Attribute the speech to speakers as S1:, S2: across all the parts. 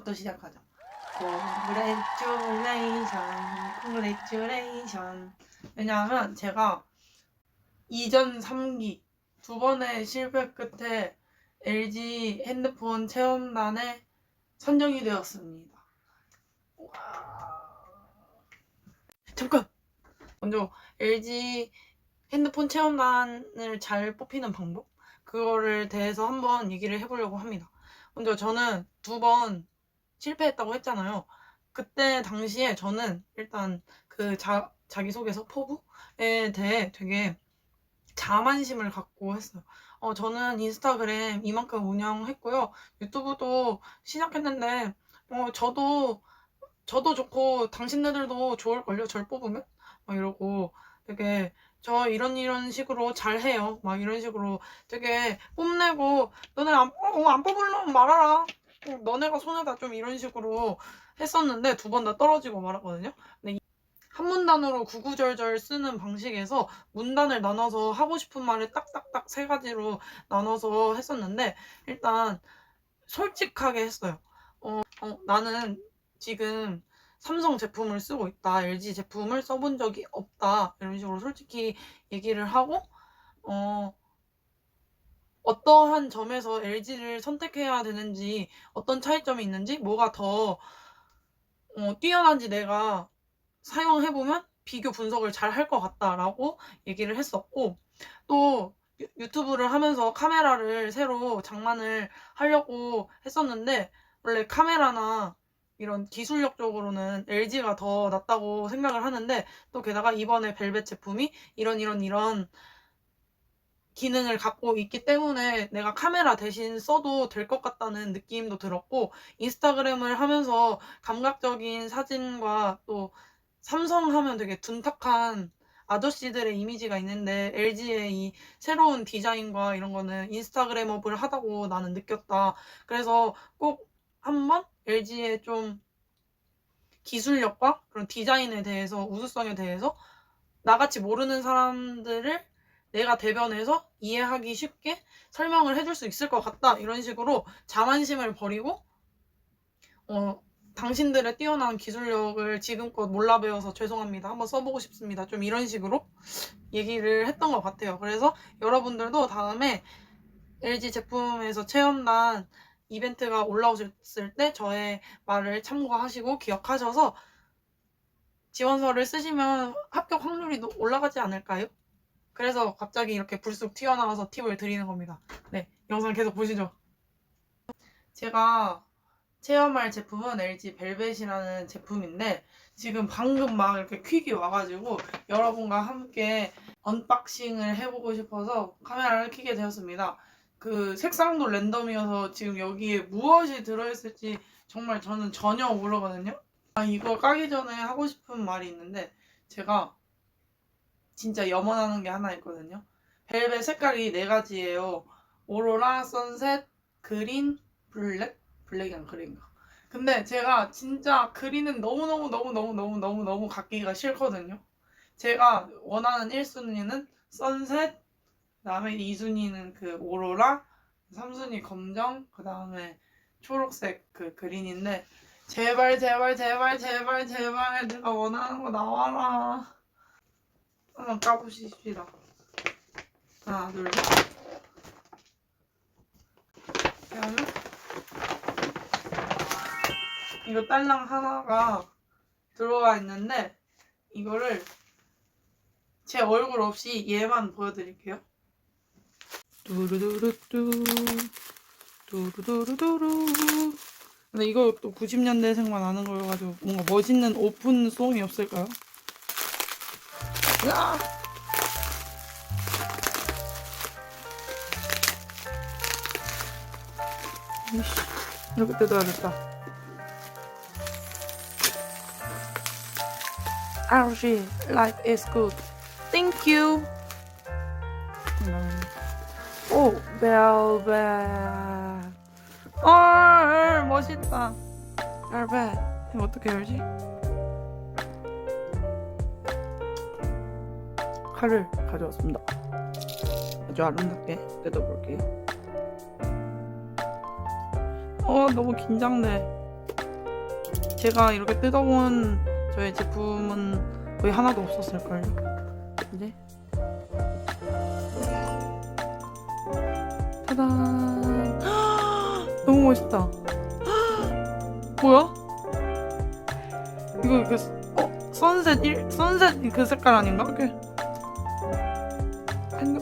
S1: 어, 노래부터 시작하자. Congratulation, congratulation. 왜냐하면 제가 이전 3기 두 번의 실패 끝에 LG 핸드폰 체험단에 선정이 되었습니다. 와. 잠깐! 먼저 LG 핸드폰 체험단을 잘 뽑히는 방법? 그거를 대해서 한번 얘기를 해보려고 합니다. 먼저 저는 두 번 실패했다고 했잖아요. 그때 당시에 저는 일단 그 자, 자기소개서 포부에 대해 되게 자만심을 갖고 했어요. 어, 저는 인스타그램 이만큼 운영했고요. 유튜브도 시작했는데, 어, 저도, 저도 좋고, 당신네들도 좋을걸요? 절 뽑으면? 막 이러고 되게 저 이런 이런 식으로 잘해요. 막 이런 식으로 되게 뽐내고 너네 안, 어, 안 뽑으려면 말아라. 어, 너네가 손해다 좀 이런 식으로 했었는데 두 번 다 떨어지고 말았거든요. 근데 이- 한 문단으로 구구절절 쓰는 방식에서 문단을 나눠서 하고 싶은 말을 딱딱딱 세 가지로 나눠서 했었는데 일단 솔직하게 했어요. 어, 어, 나는 지금 삼성 제품을 쓰고 있다. LG 제품을 써본 적이 없다. 이런 식으로 솔직히 얘기를 하고, 어, 어떠한 점에서 LG를 선택해야 되는지, 어떤 차이점이 있는지, 뭐가 더, 어, 뛰어난지 내가 사용해보면 비교 분석을 잘 할 것 같다라고 얘기를 했었고, 또 유- 유튜브를 하면서 카메라를 새로 장만을 하려고 했었는데, 원래 카메라나 이런 기술력적으로는 LG가 더 낫다고 생각을 하는데 또 게다가 이번에 벨벳 제품이 이런 이런 이런 기능을 갖고 있기 때문에 내가 카메라 대신 써도 될 것 같다는 느낌도 들었고 인스타그램을 하면서 감각적인 사진과 또 삼성 하면 되게 둔탁한 아저씨들의 이미지가 있는데 LG의 이 새로운 디자인과 이런 거는 인스타그램업을 하다고 나는 느꼈다. 그래서 꼭 한번 LG의 좀 기술력과 그런 디자인에 대해서 우수성에 대해서 나같이 모르는 사람들을 내가 대변해서 이해하기 쉽게 설명을 해줄 수 있을 것 같다. 이런 식으로 자만심을 버리고 어 당신들의 뛰어난 기술력을 지금껏 몰라 배워서 죄송합니다. 한번 써보고 싶습니다. 좀 이런 식으로 얘기를 했던 것 같아요. 그래서 여러분들도 다음에 LG 제품에서 체험단 이벤트가 올라오셨을 때 저의 말을 참고하시고 기억하셔서 지원서를 쓰시면 합격 확률이 노- 올라가지 않을까요? 그래서 갑자기 이렇게 불쑥 튀어나와서 팁을 드리는 겁니다. 네, 영상 계속 보시죠. 제가 체험할 제품은 LG 벨벳이라는 제품인데 지금 방금 막 이렇게 퀵이 와가지고 여러분과 함께 언박싱을 해보고 싶어서 카메라를 켜게 되었습니다. 그 색상도 랜덤이어서 지금 여기에 무엇이 들어있을지 정말 저는 전혀 모르거든요. 아, 이거 까기 전에 하고 싶은 말이 있는데 제가 진짜 염원하는 게 하나 있거든요. 벨벳 색깔이 네 가지예요. 오로라, 선셋, 그린, 블랙? 블랙이랑 그린가. 근데 제가 진짜 그린은 너무너무너무너무너무너무너무 갖기가 싫거든요. 제가 원하는 1순위는 선셋, 그 다음에 2순위는 그 오로라, 3순위 검정, 그 다음에 초록색 그 그린인데 제발 제발 제발 제발 제발 내가 원하는 거 나와라. 한번 까보십시다. 하나 둘 셋. 그러면 이거 딸랑 하나가 들어와 있는데 이거를 제 얼굴 없이 얘만 보여드릴게요. 두루두루뚜 두루두루두루 근데 이거 또 90년대생만 아는 거여가지고 뭔가 멋있는 오픈송이 없을까요? 야! 이씨, 이렇게 뜯어야겠다. RG, life is good. Thank you. 오, 벨벳. 어, 멋있다. 벨벳. 이거 어떻게 열지? 칼을 가져왔습니다. 아주 아름답게 뜯어볼게요. 어 너무 긴장돼. 제가 이렇게 뜯어본 저의 제품은 거의 하나도 없었을걸요. 이제 짜잔. 너무 멋있다. 뭐야? 이거 그 어? 선셋 1 선셋 그 색깔 아닌가? 이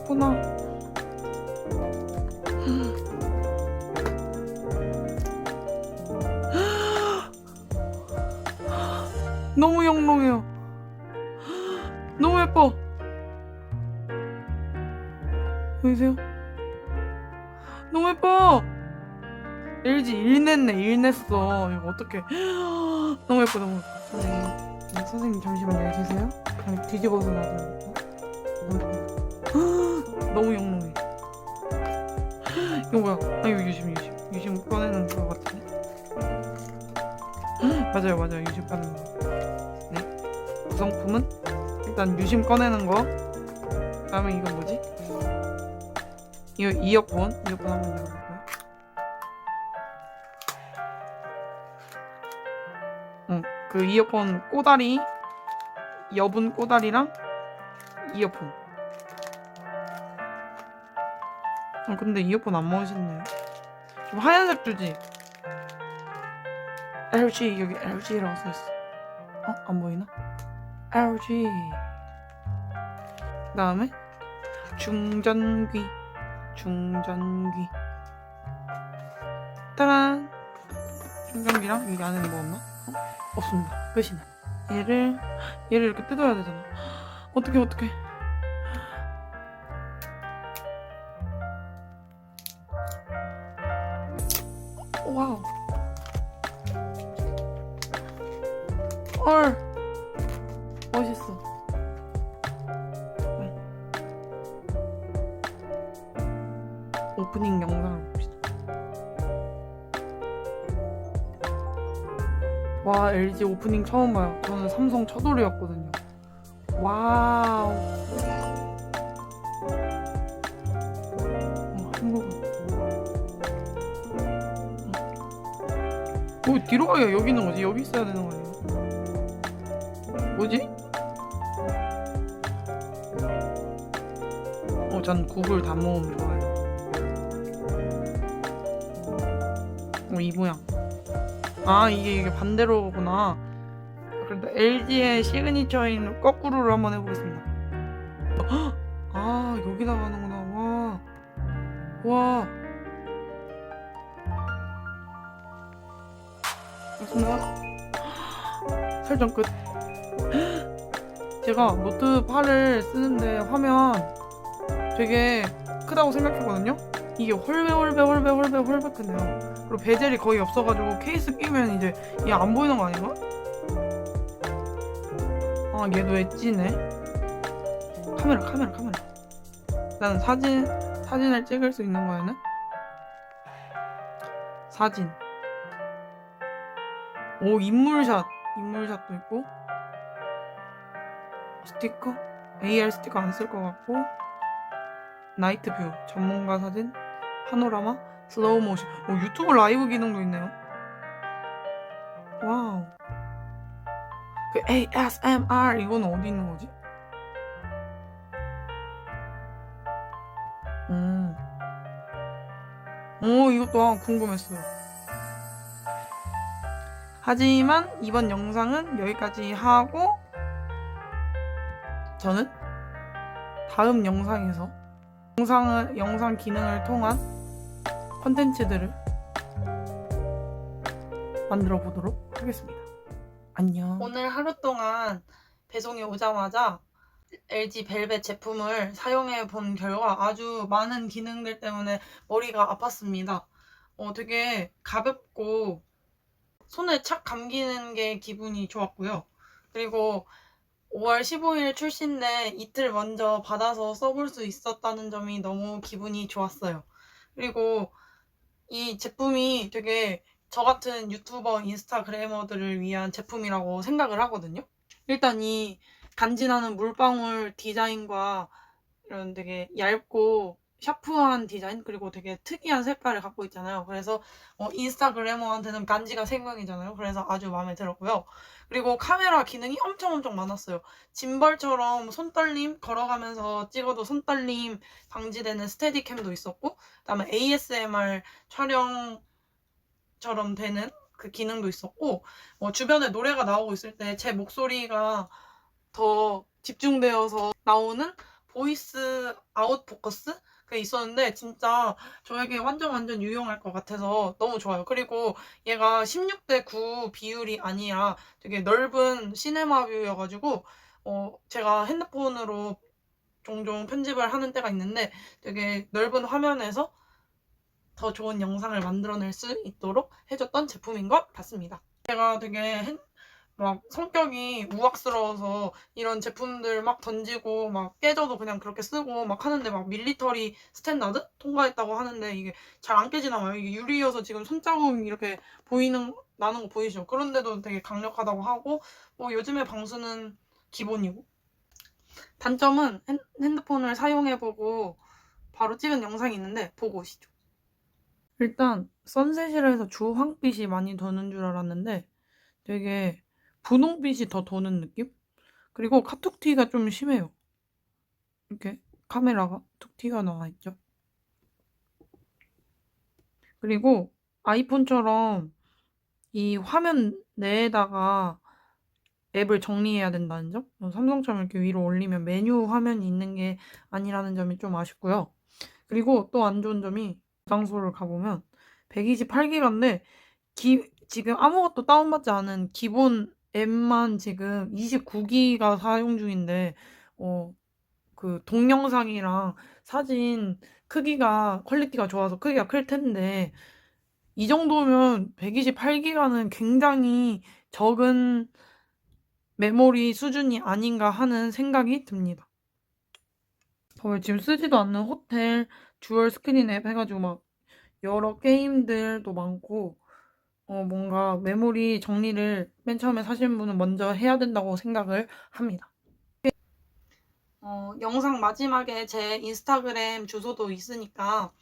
S1: 핸드폰아. 너무 영롱해요. 너무 예뻐. 보이세요? 너무 예뻐. LG 일 냈네 일 냈어. 이거 어떡해. 너무 예뻐 너무 예뻐. 선생님, 네, 선생님 잠시만요 계세요? 뒤집어서 놔둬요. 너무 영롱해. 이거 뭐야? 아 이거 유심 유심 유심 꺼내는 거 같은데? 맞아요 맞아요 유심 꺼내는 거. 네. 구성품은 일단 유심 꺼내는 거. 다음에 이건 뭐지? 이거 이어폰 이어폰 한번 열어볼까요? 응, 그 이어폰 꼬다리 여분 꼬다리랑 이어폰. 어, 근데 이어폰 안 멋있네. 좀 하얀색 주지. LG 여기 LG라고 써 있어. 어? 안 보이나? LG. 그다음에 충전기. 충전기. 따란. 충전기랑 여기 안에는 뭐 없나? 어? 없습니다. 끝이네. 얘를 얘를 이렇게 뜯어야 되잖아. 어떻게 어떻게? 오프닝 영상을 봅시다. 와, LG 오프닝 처음 봐요. 저는 삼성 첫돌이었거든요. 와우. 어, 한국어. 어, 뒤로 가야 여기 있는 거지? 여기 있어야 되는 거 아니에요? 뭐지? 어, 전 구글 다 모음 좋아해요. 어, 이 모양. 아, 이게, 이게 반대로구나. 그래도 LG의 시그니처인 거꾸로를 한번 해보겠습니다. 헉! 아, 여기다 가는구나. 와. 와. 알겠습니다. 설정 끝. 제가 노트 8을 쓰는데 화면 되게 크다고 생각했거든요. 이게 홀배 홀배 홀배 홀배 홀배 크네요. 그리고 베젤이 거의 없어가지고 케이스 끼면 이제 얘 안 보이는 거 아닌가? 아 얘도 엣지네. 카메라 카메라 카메라. 나는 사진 사진을 찍을 수 있는 거에는 사진. 오 인물샷 인물샷도 있고 스티커 AR 스티커 안 쓸 것 같고 나이트 뷰 전문가 사진 파노라마 슬로우 모션 오 유튜브 라이브 기능도 있네요 와우 그 ASMR 이거는 어디 있는 거지? 음. 오 이것도 아, 궁금했어요 하지만 이번 영상은 여기까지 하고 저는 다음 영상에서 영상을 영상 기능을 통한 컨텐츠들을 만들어 보도록 하겠습니다. 안녕. 오늘 하루 동안 배송이 오자마자 LG 벨벳 제품을 사용해 본 결과 아주 많은 기능들 때문에 머리가 아팠습니다. 어, 되게 가볍고 손에 착 감기는 게 기분이 좋았고요. 그리고 5월 15일 출시인데 이틀 먼저 받아서 써볼 수 있었다는 점이 너무 기분이 좋았어요. 그리고 이 제품이 되게 저 같은 유튜버 인스타그래머들을 위한 제품이라고 생각을 하거든요. 일단 이 간지나는 물방울 디자인과 이런 되게 얇고 샤프한 디자인 그리고 되게 특이한 색깔을 갖고 있잖아요. 그래서 어, 인스타그래머한테는 간지가 생명이잖아요. 그래서 아주 마음에 들었고요. 그리고 카메라 기능이 엄청 엄청 많았어요. 짐벌처럼 손떨림 걸어가면서 찍어도 손떨림 방지되는 스테디캠도 있었고 그다음에 ASMR 촬영처럼 되는 그 기능도 있었고 어, 주변에 노래가 나오고 있을 때 제 목소리가 더 집중되어서 나오는 보이스 아웃 포커스 그게 있었는데 진짜 저에게 완전 완전 유용할 것 같아서 너무 좋아요. 그리고 얘가 16대 9 비율이 아니라 되게 넓은 시네마 뷰여가지고 어 제가 핸드폰으로 종종 편집을 하는 때가 있는데 되게 넓은 화면에서 더 좋은 영상을 만들어낼 수 있도록 해줬던 제품인 것 같습니다. 제가 되게 핸- 막 성격이 우악스러워서 이런 제품들 막 던지고 막 깨져도 그냥 그렇게 쓰고 막 하는데 막 밀리터리 스탠다드 통과했다고 하는데 이게 잘 안 깨지나 봐요. 이게 유리여서 지금 손자국 이렇게 보이는 나는 거 보이시죠? 그런데도 되게 강력하다고 하고 뭐 요즘에 방수는 기본이고 단점은 핸, 핸드폰을 사용해보고 바로 찍은 영상이 있는데 보고 오시죠. 일단 선셋이라 해서 주황빛이 많이 도는 줄 알았는데 되게 분홍빛이 더 도는 느낌? 그리고 카툭 티가 좀 심해요. 이렇게 카메라가 툭 티가 나와 있죠. 그리고 아이폰처럼 이 화면 내에다가 앱을 정리해야 된다는 점? 삼성처럼 이렇게 위로 올리면 메뉴 화면이 있는 게 아니라는 점이 좀 아쉽고요. 그리고 또 안 좋은 점이 장소를 가보면 128기가인데 기, 지금 아무것도 다운받지 않은 기본 앱만 지금 29기가 사용 중인데 어, 그 동영상이랑 사진 크기가 퀄리티가 좋아서 크기가 클 텐데 이 정도면 128기가는 굉장히 적은 메모리 수준이 아닌가 하는 생각이 듭니다. 저왜 지금 쓰지도 않는 호텔 듀얼 스크린 앱 해가지고 막 여러 게임들도 많고 어 뭔가 메모리 정리를 맨 처음에 사시는 분은 먼저 해야 된다고 생각을 합니다. 어, 영상 마지막에 제 인스타그램 주소도 있으니까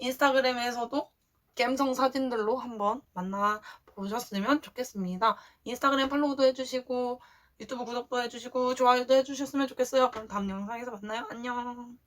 S1: 인스타그램에서도 갬성 사진들로 한번 만나 보셨으면 좋겠습니다. 인스타그램 팔로우도 해주시고 유튜브 구독도 해주시고 좋아요도 해주셨으면 좋겠어요. 그럼 다음 영상에서 만나요. 안녕.